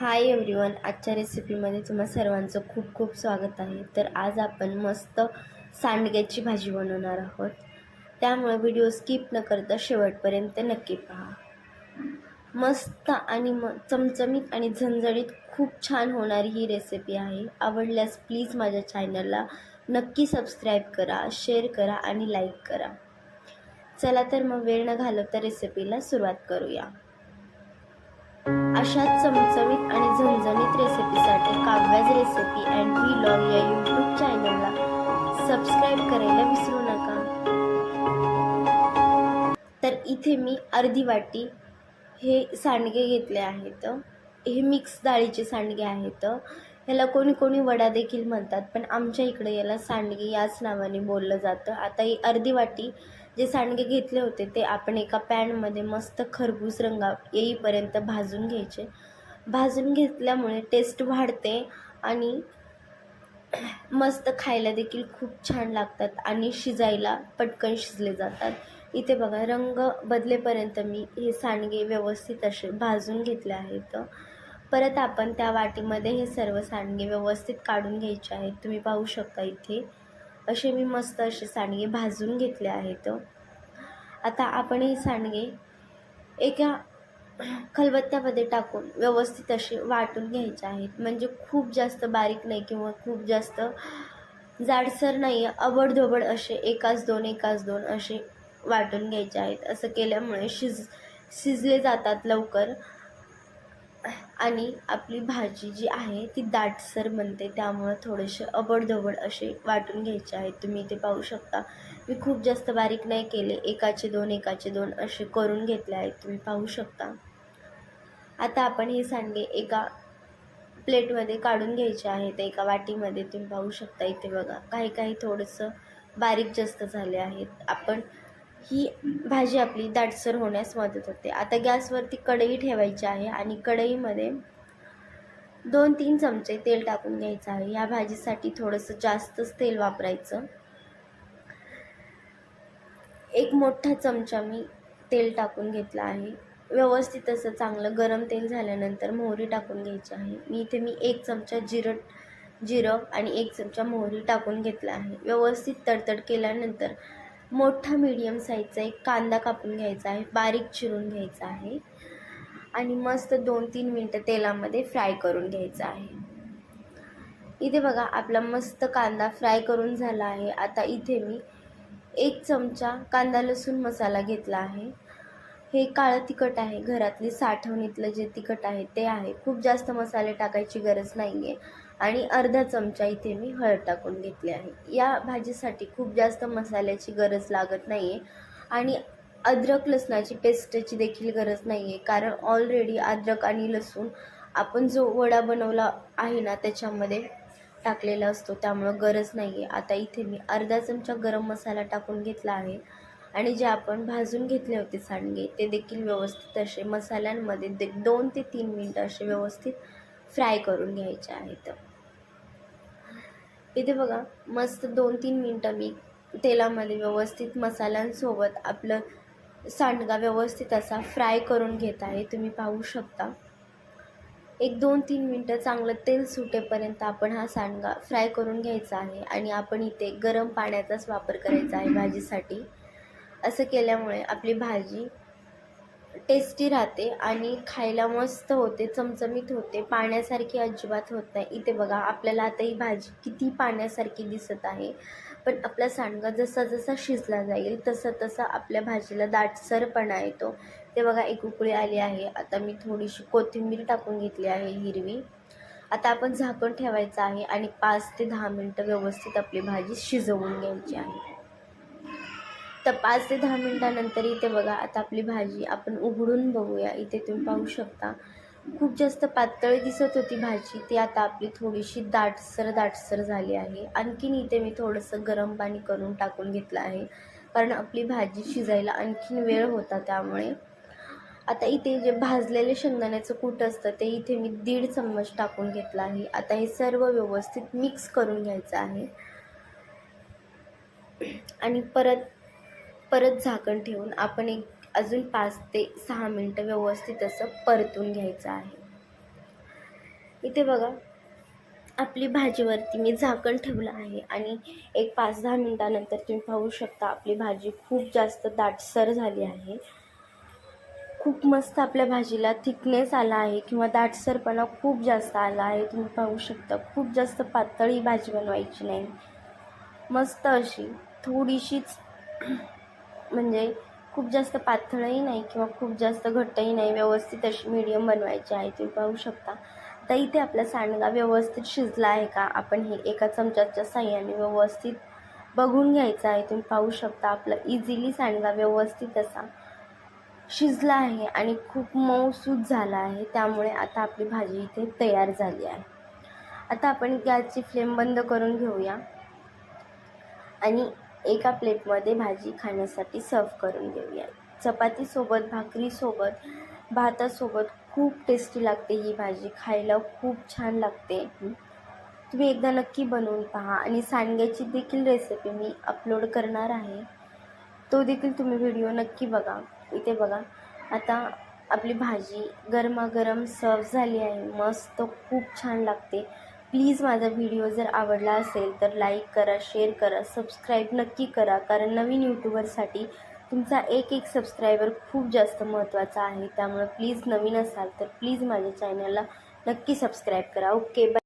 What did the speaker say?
Hi everyone आजच्या रेसिपीमध्ये तुम्हा सर्वांचं खूप खूप स्वागत आहे. तर आज आपण मस्त सांडग्याची भाजी बनवणार आहोत. त्यामुळे व्हिडिओ स्किप न करता शेवटपर्यंत नक्की पहा. मस्त आणि म चमचमीत आणि झणझणीत खूप छान होणारी ही रेसिपी आहे. आवडल्यास प्लीज माझ्या चॅनलला नक्की सबस्क्राईब करा शेअर करा आणि लाईक करा. चला तर मग वेळ न घालवता रेसिपीला सुरुवात करूया. अशा चमचमीत आणि झणझणीत रेसिपीसाठी काव्याज रेसिपी अँड व्लॉग या यूट्यूब चॅनलला सबस्क्राईब करायला विसरू नका. तर इथे मी अर्धी वाटी हे सांडगे घेतले आहेत. हे मिक्स डाळीचे सांडगे आहेत. ह्याला कोणी कोणी वडा देखील म्हणतात पण आमच्या इकडे याला सांडगे याच नावाने बोललं जातं. आता ही अर्धी वाटी जे सांडगे घेतले होते ते आपण एका पॅनमध्ये मस्त खरबूज रंगा येईपर्यंत भाजून घ्यायचे. भाजून घेतल्यामुळे टेस्ट वाढते आणि मस्त खायला देखील खूप छान लागतात आणि शिजायला पटकन शिजले जातात. इथे बघा रंग बदलेपर्यंत मी हे सांडगे व्यवस्थित असे भाजून घेतले आहेत. परत आपण त्या वाटीमध्ये हे सर्व सांडगे व्यवस्थित काढून घ्यायचे आहेत. तुम्ही पाहू शकता इथे. असे मी मस्त असे सांडगे भाजून घेतले आहेत. आता आपण हे सांडगे एका खलबत्त्यामध्ये टाकून व्यवस्थित असे वाटून घ्यायचे आहेत. म्हणजे खूप जास्त बारीक नाही किंवा खूप जास्त जाडसर नाही आहे अबडधोबड असे एकाच दोन एकाच दोन असे वाटून घ्यायचे आहेत. असं केल्यामुळे शिज शिजले जातात लवकर. आणि आपली भाजी जी आहे ती दाटसर बनते त्यामुळं थोडेसे अबडधबड असे वाटून घ्यायचे आहेत. तुम्ही इथे पाहू शकता. मी खूप जास्त बारीक नाही केले एकाचे दोन एकाचे दोन असे करून घेतले आहेत. तुम्ही पाहू शकता. आता आपण हे सांडगे एका प्लेटमध्ये काढून घ्यायचे आहेत. एका वाटीमध्ये तुम्ही पाहू शकता इथे बघा. काही काही थोडंसं बारीक जास्त झाले आहेत. आपण ही भाजी आपली दाटसर होण्यास मदत होते. आता गॅसवरती कढई ठेवायची आहे आणि कढईमध्ये दोन तीन चमचे तेल टाकून घ्यायचं आहे. या भाजीसाठी थोडंसं जास्तच तेल वापरायचं. एक मोठा चमचा मी तेल टाकून घेतला आहे. व्यवस्थित असं चांगलं गरम तेल झाल्यानंतर मोहरी टाकून घ्यायची आहे. मी इथे मी एक चमचा जिरं जिरं आणि एक चमचा मोहरी टाकून घेतला आहे. व्यवस्थित तडतड केल्यानंतर मोठा मीडियम साईजचा एक कांदा कापून घ्यायचा आहे बारीक चिरून घ्यायचा आहे. आणि मस्त दोन तीन मिनटं तेलामध्ये फ्राय करून घ्यायचा आहे. इथे बघा आपला मस्त कांदा फ्राय करून झाला आहे. आता इथे मी एक चमचा कांदा लसूण मसाला घेतला आहे. हे काळं तिखट आहे. घरातली साठवणीतलं जे तिखट आहे ते आहे. खूप जास्त मसाले टाकायची गरज नाही आहे आणि अर्धा चमचा इथे मी हळद टाकून घेतली आहे. या भाजीसाठी खूप जास्त मसाल्याची गरज लागत नाही आहे आणि अद्रक लसणाची पेस्टची देखील गरज नाही आहे कारण ऑलरेडी अद्रक आणि लसूण आपण जो वडा बनवला आहे ना त्याच्यामध्ये टाकलेला असतो. त्यामुळं गरज नाही आहे आता इथे मी अर्धा चमचा गरम मसाला टाकून घेतला आहे. आणि जे आपण भाजून घेतले होते सांडगे ते देखील व्यवस्थित असे मसाल्यांमध्ये दे दोन ते तीन मिनटं असे व्यवस्थित फ्राय करून घ्यायचे आहेत. इथे बघा मस्त दोन तीन मिनटं मी तेलामध्ये व्यवस्थित मसाल्यांसोबत आपलं सांडगा व्यवस्थित असा फ्राय करून घेत आहे. तुम्ही पाहू शकता. एक दोन तीन मिनटं चांगलं तेल सुटेपर्यंत आपण हा सांडगा फ्राय करून घ्यायचा आहे आणि आपण इथे गरम पाण्याचाच वापर करायचा आहे भाजीसाठी. असं केल्यामुळे आपली भाजी टेस्टी राहते आणि खायला मस्त होते चमचमीत होते पाण्यासारखी अजिबात होत नाही. इथे बघा आपल्याला आता ही भाजी किती पाण्यासारखी दिसत आहे. पण आपला सांडगा जसा जसा शिजला जाईल तसं तसं आपल्या भाजीला दाटसरपणा येतो. ते बघा एक उकळी आली आहे. आता मी थोडीशी कोथिंबीर टाकून घेतली आहे हिरवी. आता आपण झाकण ठेवायचं आहे आणि पाच ते दहा मिनटं व्यवस्थित आपली भाजी शिजवून घ्यायची आहे. तर पाच ते दहा मिनटानंतर इथे बघा आता आपली भाजी आपण उघडून बघूया. इथे तुम्ही पाहू शकता. खूप जास्त पातळी दिसत होती भाजी. ती आता आपली थोडीशी दाटसर दाटसर झाली आहे. आणखीन इथे मी थोडंसं गरम पाणी करून टाकून घेतलं आहे. कारण आपली भाजी शिजायला आणखीन वेळ होता त्यामुळे. आता इथे जे भाजलेले शेंगदाण्याचं कूट असतं ते इथे मी दीड चम्मच टाकून घेतलं आहे. आता हे सर्व व्यवस्थित मिक्स करून घ्यायचं आहे. आणि परत परत झाकण ठेवून आपण एक अजून पाच ते सहा मिनटं व्यवस्थित असं परतून घ्यायचं आहे. इथे बघा आपली भाजीवरती मी झाकण ठेवलं आहे आणि एक पाच दहा मिनटानंतर तुम्ही पाहू शकता आपली भाजी खूप जास्त दाटसर झाली आहे. खूप मस्त आपल्या भाजीला थिकनेस आला आहे किंवा दाटसरपणा खूप जास्त आला आहे. तुम्ही पाहू शकता खूप जास्त पातळी भाजी बनवायची नाही. मस्त अशी थोडीशीच म्हणजे खूप जास्त पातळही नाही किंवा खूप जास्त घट्टही नाही व्यवस्थित अशी मीडियम बनवायची आहे तुम्ही पाहू शकता. तर इथे आपला सांडगा व्यवस्थित शिजला आहे का? आपण हे एका चमच्याच्या साह्याने व्यवस्थित बघून घ्यायचं आहे. तुम्ही पाहू शकता आपला इझिली सांडगा व्यवस्थित असा शिजला आहे आणि खूप मऊसूत झाला आहे. त्यामुळे आता आपली भाजी इथे तयार झाली आहे. आता आपण गॅसची फ्लेम बंद करून घेऊया. आणि एका प्लेटमध्ये भाजी खाण्यासाठी सर्व करून घेऊया चपातीसोबत भाकरीसोबत भातासोबत खूप टेस्टी लागते ही भाजी. खायला खूप छान लागते. तुम्ही एकदा नक्की बनवून पहा आणि सांडग्याची देखील रेसिपी मी अपलोड करणार आहे. तो देखील तुम्ही व्हिडिओ नक्की बघा. इथे बघा. आता आपली भाजी गरमागरम सर्व झाली आहे. मस्त खूप छान लागते. प्लीज माझा व्हिडिओ जर आवडला असेल तर लाईक करा शेअर करा सबस्क्राईब नक्की करा कारण नवीन यूट्यूबरसाठी तुमचा एक एक सबस्क्रायबर खूप जास्त महत्त्वाचा आहे. त्यामुळे प्लीज नवीन असाल तर प्लीज माझ्या चॅनलला नक्की सबस्क्राईब करा. Okay bye